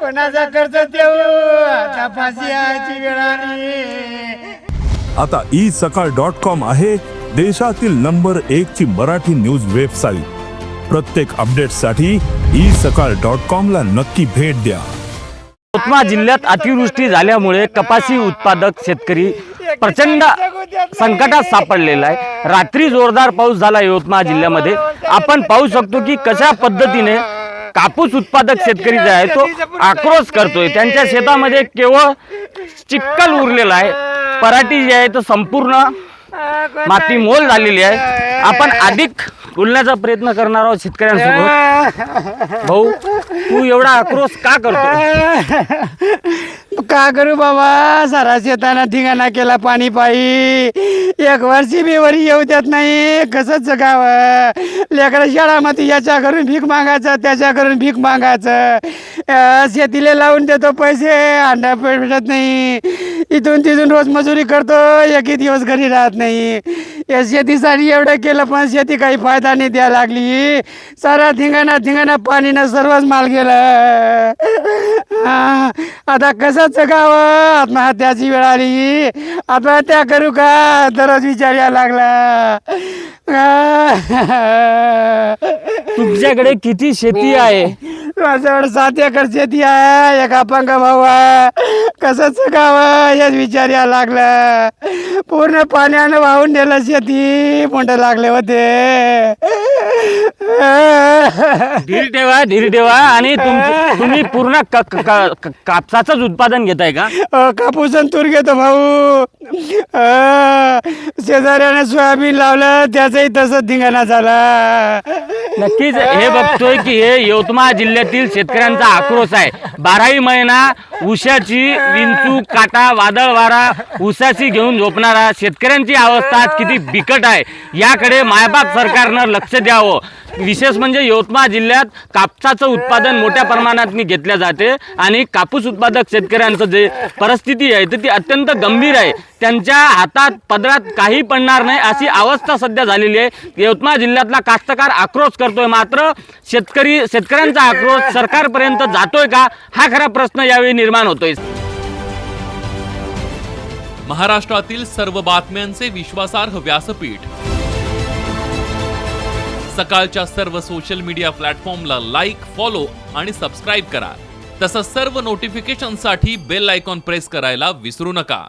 कोणाचा खर्च देऊ? आता फाशी वेळ आली आता ई सकाळ डॉट कॉम आहे देशातील नंबर एक ची मराठी न्यूज वेबसाईट. प्रत्येक अपडेटसाठी ई सकाळ डॉट कॉम ला नक्की भेट द्या. यवतमाळ जिल्ह्यात अतिवृष्टी झाल्यामुळे कपासी उत्पादक शेतकरी प्रचंड संकटात सापडलेला आहे. रात्री जोरदार पाऊस झाला यवतमाळ जिल्ह्यामध्ये. आपण पाहू शकतो की कशा पद्धतीने कापूस उत्पादक शेतकरी जे आहे तो आक्रोश करतोय. त्यांच्या शेतामध्ये केवळ चिक्कल उरलेला आहे. पराठी जी आहे तो संपूर्ण माती मोल झालेली आहे. आपण अधिक बोलण्याचा प्रयत्न करणार आहोत शेतकऱ्यांसोबत. भाऊ तू एवढा आक्रोश का करतो का करू बाबा? सारा शेताना ठिकाणा केला पाणी पायी. एक वर्षी बी वरी येऊ देत नाही. कसंच जगावं? लेकरं शाळामध्ये याच्या करून भीक मागायचं त्याच्या करून भीक मागायचं. शेतीला लावून देतो पैसे अंडा भेटत नाही. इथून तिथून रोज मजुरी करतो एकही दिवस घरी राहत नाही. या शेतीसाठी एवढं केलं पण शेती काही फायदा नाही द्यायला लागली. सारा धिंगाणा धिंगाणा पाणीनं सर्वच माल गेलं. आता कसंच गाव? आत्महत्याची वेळ आली. आत्महत्या करू का? दररोज विचार यायला लागला. तुमच्याकडे किती शेती आहे? माझ्याकडे सात एकर शेती आहे एक अपंग भाऊ आहे. कसंच गाव हेच विचार यायला लागलं. पूर्ण पाण्यानं वाहून नेलं शेती. मोठं लागले होते. धीर ठेवा धीर ठेवा. आणि तुमचं- तुम्ही पूर्ण क- क- क- कापसाचंच उत्पादन घेताय का? अ, कापूस आणि तूर घेतो भाऊ. अ, शेजाऱ्याने सोयाबीन लावलं त्याचंही तसंच धिंगाणा झाला. नक्कीच हे बघतोय की हे यवतमाळ जिल्ह्यातील शेतकऱ्यांचा आक्रोश आहे. बाराही महिना उशाची विंचू काटा वादळ वारा उसाशी घेऊन झोपणारा शेतकऱ्यांची अवस्था आज किती बिकट आहे. याकडे मायबाप सरकारनं लक्ष द्यावं. विशेष म्हणजे यवतमाळ जिल्ह्यात कापसाचं उत्पादन मोठ्या प्रमाणात घेतल्या जाते आणि कापूस उत्पादक शेतकऱ्यांचं जे परिस्थिती आहे तर ती अत्यंत गंभीर आहे. त्यांच्या हातात पदरात काही पडणार नाही अशी अवस्था सध्या झालेली आहे. यवतमाळ जिल्ह्यातला कास्तकार आक्रोश करतोय मात्र शेतकरी शेतकऱ्यांचा आक्रोश सरकारपर्यंत जातोय का? हा खरा प्रश्न यावेळी निर्माण होतोय. महाराष्ट्रातील सर्व बातम्यांचे विश्वासार्ह व्यासपीठ. सकाळच्या सर्व सोशल मीडिया प्लॅटफॉर्मला लाईक फॉलो आणि सबस्क्राईब करा. तसंच सर्व नोटिफिकेशनसाठी बेल आयकॉन प्रेस करायला विसरू नका.